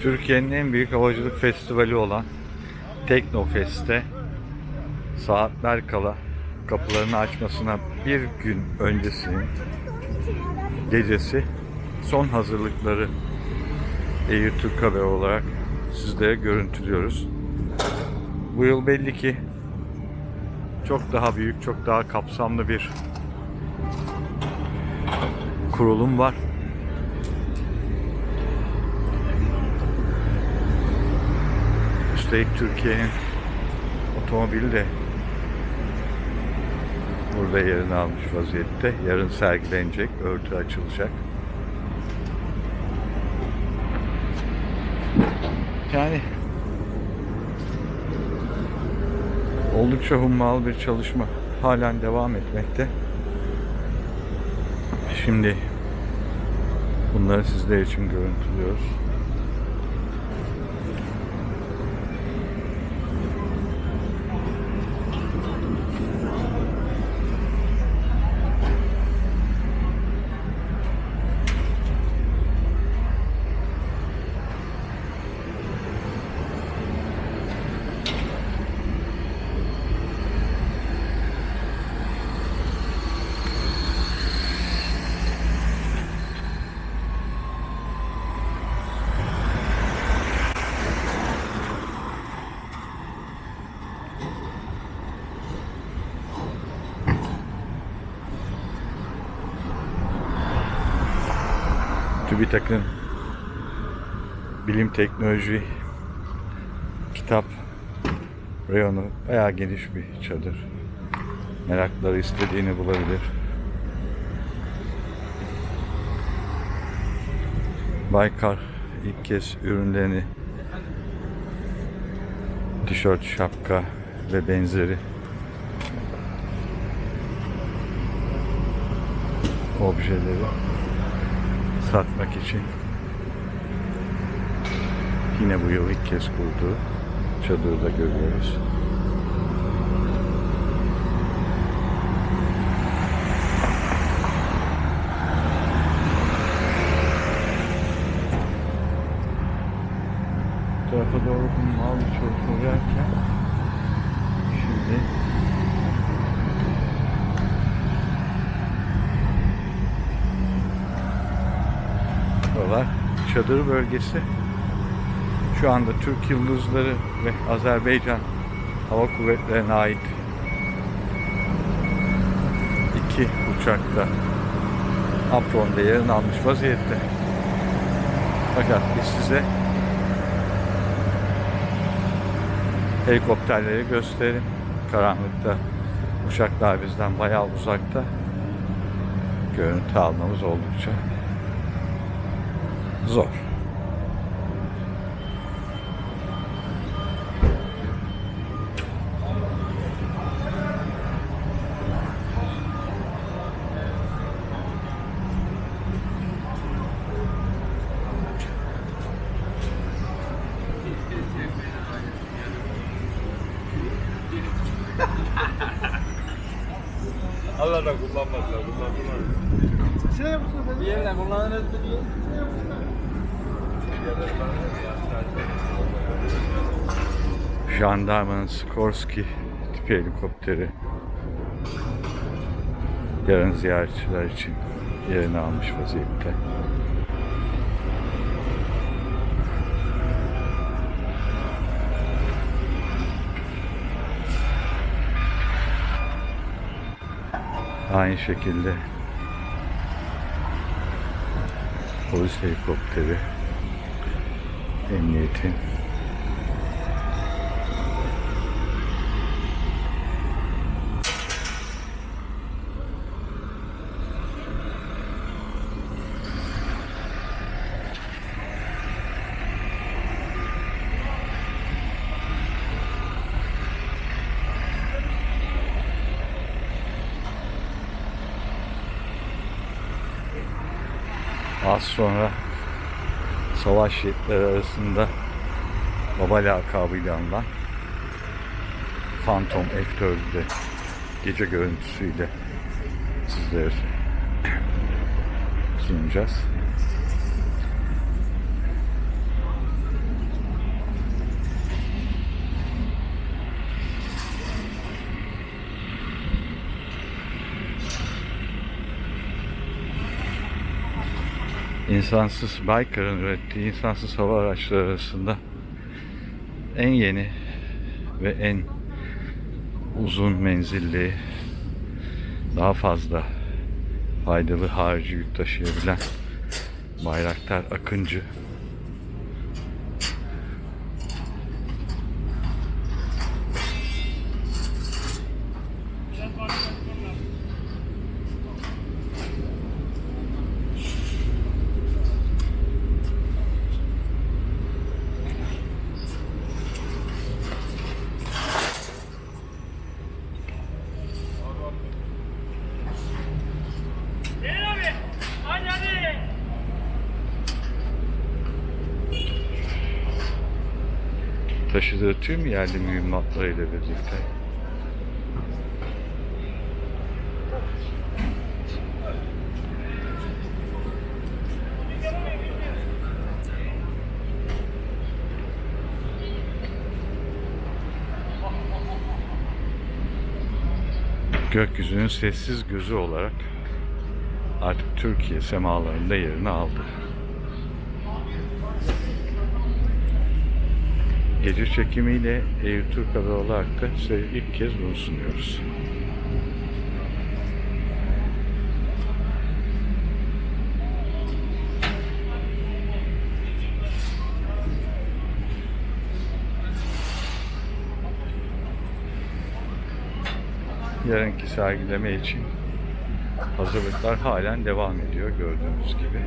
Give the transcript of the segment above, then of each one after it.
Türkiye'nin en büyük havacılık festivali olan Teknofest'te saatler kala kapılarını açmasına bir gün öncesinin gecesi son hazırlıkları Air Türk Haber olarak sizlere görüntülüyoruz. Bu yıl belli ki çok daha büyük, çok daha kapsamlı bir kurulum var. Üstelik Türkiye'nin otomobili de burada yerini almış vaziyette. Yarın sergilenecek, örtü açılacak. Yani oldukça hummalı bir çalışma halen devam etmekte. Şimdi bunları sizler için görüntülüyoruz. TÜBİTAK'ın bilim teknoloji kitap reyonu bayağı geniş bir çadır. Merakları istediğini bulabilir. Baykar ilk kez ürünlerini tişört, şapka ve benzeri objeleri satmak için yine bu yıl ilk kez kurduğu çadırı da görüyoruz. Bu tarafa doğru kumral bir çalışma gelirken şimdi Buralar çadır bölgesi. Şu anda Türk Yıldızları ve Azerbaycan Hava Kuvvetleri'ne ait iki uçakta Apron'da yerini almış vaziyette. Fakat biz size helikopterleri gösterin. Karanlıkta uçaklar bizden bayağı uzakta. Görüntü almamız oldukça zor. Allah da kullanmazlar, kullanmazlar. Bir yerine kullanırız mı diye. Jandarmanın Skorsky tipi helikopteri yarın ziyaretçiler için yerini almış vaziyette. Aynı şekilde polis helikopteri emniyetin Az sonra savaş jetleri arasında baba lakabıyla anılan Phantom F-4'de gece görüntüsüyle sizlere sunacağız. İnsansız Baykar'ın ürettiği insansız hava araçları arasında en yeni ve en uzun menzilli daha fazla faydalı harici yük taşıyabilen Bayraktar Akıncı taşıdığı tüm yerli mühimmatlarıyla birlikte gökyüzünün sessiz gözü olarak artık Türkiye semalarında yerini aldı. Gece çekimiyle Eyüp Türk olarak da size ilk kez bunu sunuyoruz. Yarınki sergileme için hazırlıklar halen devam ediyor gördüğünüz gibi.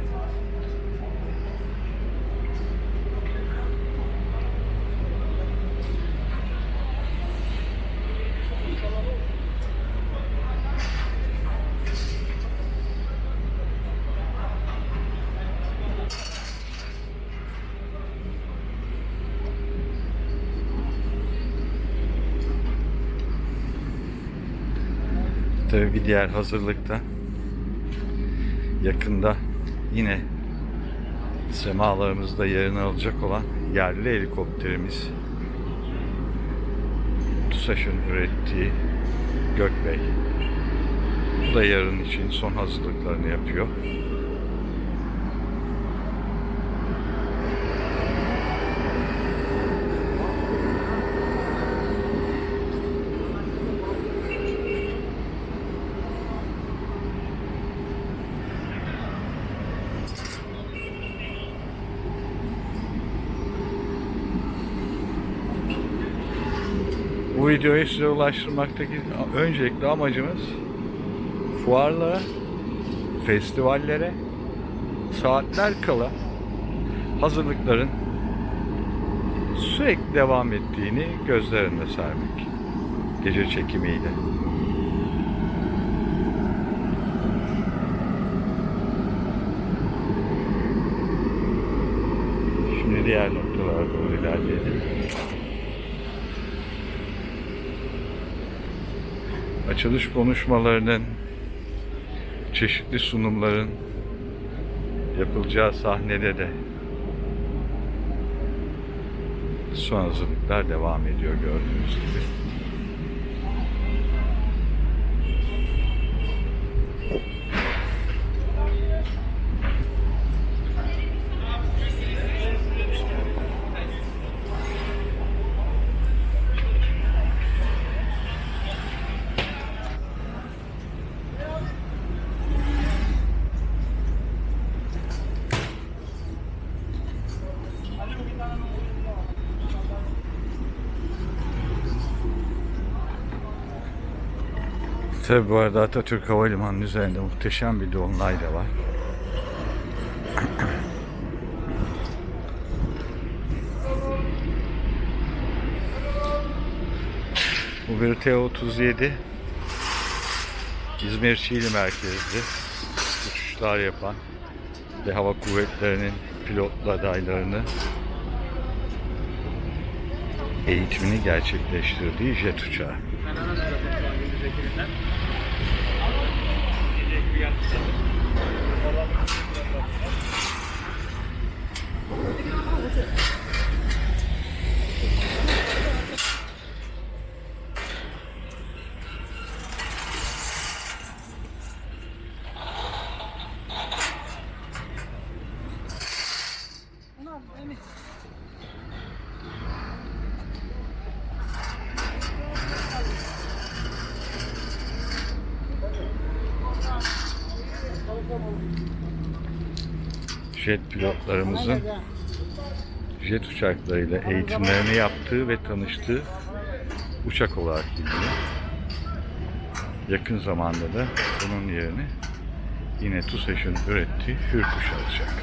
Tabii bir diğer hazırlıkta yakında yine semalarımızda yerini alacak olan yerli helikopterimiz TUSAŞ'ın ürettiği Gökbey. Bu da yarın için son hazırlıklarını yapıyor. Bu videoyu size ulaştırmaktaki öncelikli amacımız fuarlara, festivallere saatler kala hazırlıkların sürekli devam ettiğini gözlerinde sermek. Gece çekimiyle. Şimdi diğer noktalara doğru ilerleyelim. Açılış konuşmalarının, çeşitli sunumların yapılacağı sahnede de son devam ediyor gördüğünüz gibi. Tabi bu arada Atatürk Havalimanı'nın üzerinde muhteşem bir dolunay da var. Bu bir T-37 İzmir Çiğli merkezli uçuşlar yapan ve hava kuvvetlerinin pilotlu adaylarını eğitimini gerçekleştirdiği jet uçağı. Tamam, emin. Jet pilotlarımızın jet uçaklarıyla eğitimlerini yaptığı ve tanıştığı uçak olarak biliniyor. Yakın zamanda da bunun yerini yine TUSAŞ'ın ürettiği Hürkuş alacak.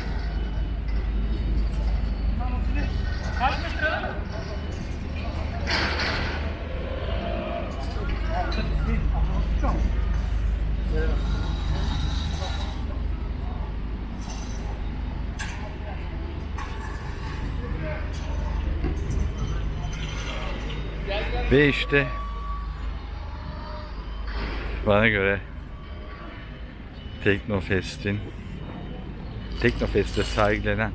Ve işte bana göre Teknofest'in Teknofest'te sergilenen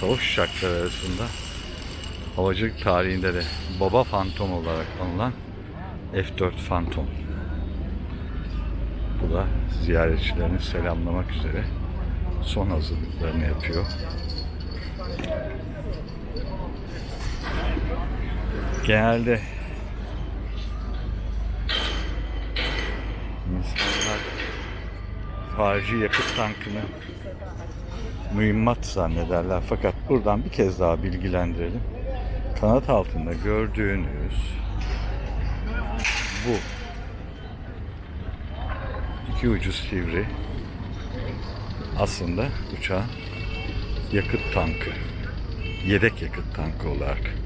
savaş uçakları arasında havacılık tarihinde de baba fantom olarak anılan F-4 Phantom. Bu da ziyaretçilerini selamlamak üzere son hazırlıklarını yapıyor. Genelde insanlar harici yakıt tankını mühimmat zannederler. Fakat buradan bir kez daha bilgilendirelim. Kanat altında gördüğünüz bu iki ucu sivri aslında uçağın yakıt tankı. Yedek yakıt tankı olarak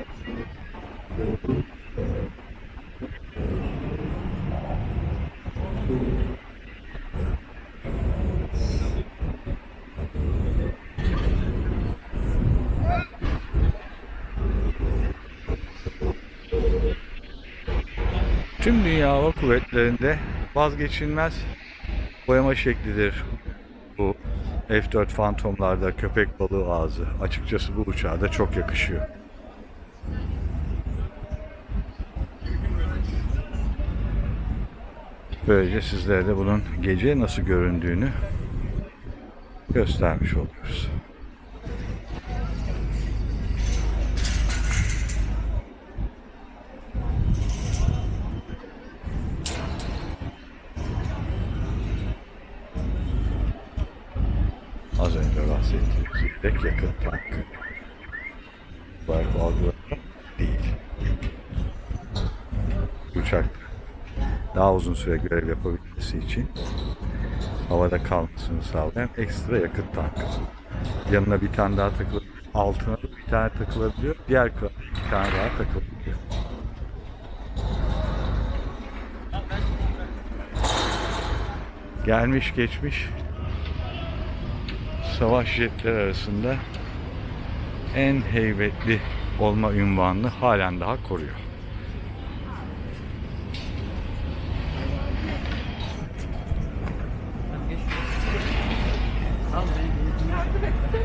Dünya hava kuvvetlerinde vazgeçilmez boyama şeklidir bu F-4 Phantom'larda köpek balığı ağzı. Açıkçası bu uçağa da çok yakışıyor. Böylece sizlere de bunun gece nasıl göründüğünü göstermiş oluyoruz. Bahsettiğimiz yedek yakıt tankı. Olarak algılanan değil. Uçak daha uzun süre görev yapabilmesi için havada kalmasını sağlayan ekstra yakıt tankı. Yanına bir tane daha takılabiliyor. Altına bir tane takılabiliyor. Diğer kanada iki tane daha takılabiliyor. Gelmiş geçmiş savaş jetleri arasında en heybetli olma ünvanını halen daha koruyor.